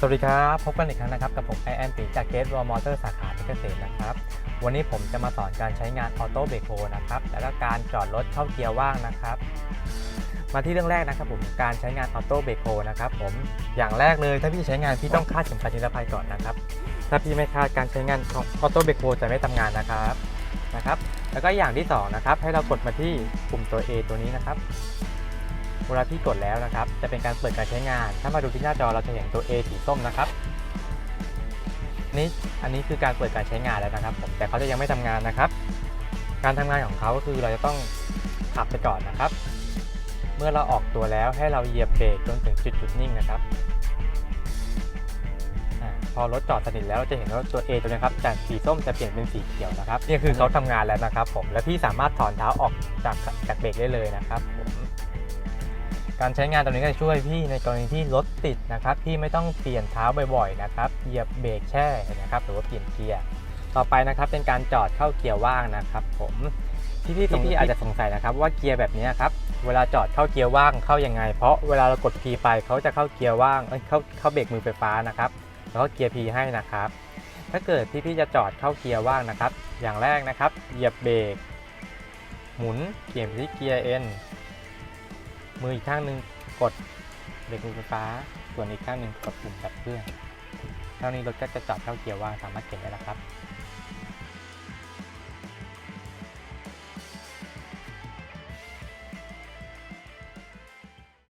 สวัสดีครับ พบกันอีกครั้งนะครับ กับผมไอแอนปีจากเกตวอลมอเตอร์สาขาเพชรเกษมนะครับ วันนี้ผมจะมาสอนการใช้งานออโต้เบรกโฮนะครับ แล้วก็การจอดรถเข้าเกียร์ว่างนะครับ มาที่เรื่องแรกนะครับผมการใช้งานออโต้เบรกโฮนะครับผมอย่างแรกเลยถ้าพี่ใช้งานพี่ต้องคาดเข็มขัดนิรภัยก่อนนะครับ ถ้าพี่ไม่คาดการใช้งานของออโต้เบรกโฮจะไม่ทำงานนะครับนะครับ แล้วก็อย่างที่สองนะครับให้เรากดมาที่ปุ่มตัว A ตัวนี้นะครับ เวลาที่กดแล้วนะครับ จะเป็นการเปิดการใช้งาน ถ้ามาดูที่หน้าจอเราจะเห็นตัว A สีส้มนะครับนี่อันนี้คือการเปิดการใช้งานแล้วนะครับผมแต่เขาจะยังไม่ทำงานนะครับ การทำงานของเขาก็คือเราจะต้องขับไปก่อนนะครับ เมื่อเราออกตัวแล้วให้เราเหยียบเบรกจนถึงจุดจุดนิ่งนะครับอพอรถจอดสนิทแล้วจะเห็นว่าตัว A ตัวนี้ครับจากสีส้มจะเปลี่ยนเป็นสีเขียวนะครับนี่คือเขาทำงานแล้วนะครับ ผมและพี่สามารถถอนเท้าออกจากจากเบรกได้เลยนะครับผม การใช้งานตรงนี้ก็จะช่วยพี่ในกรณีที่รถติดนะครับพี่ไม่ต้องเปลี่ยนเท้าบ่อยๆนะครับเหยียบเบรกแช่นะครับหรือว่าเปลี่ยนเกียร์ต่อไปนะครับเป็นการจอดเข้าเกียร์ว่างนะครับ ผมที่ๆพี่พี่อาจจะสงสัยนะครับว่าเกียร์แบบนี้ครับเวลาจอดเข้าเกียร์ว่างเข้ายังไง เพราะเวลาเรากด P ไปเขาจะเข้าเกียร์ว่างเข้าเข้าเบรกมือไฟฟ้านะครับแล้วก็เกียร์ P ให้นะครับ ถ้าเกิดที่พี่จะจอดเข้าเกียร์ว่างนะครับ อย่างแรกนะครับเหยียบเบรกหมุนเปลี่ยนไปที่เกียร์ N มืออีกข้างหนึ่งกดเบรกมือไฟฟ้า ส่วนอีกข้างหนึ่งกดปุ่มดับเครื่อง เท่านี้รถก็จะจอดเข้าเกียร์ว่างสามารถเข็นได้แล้วครับ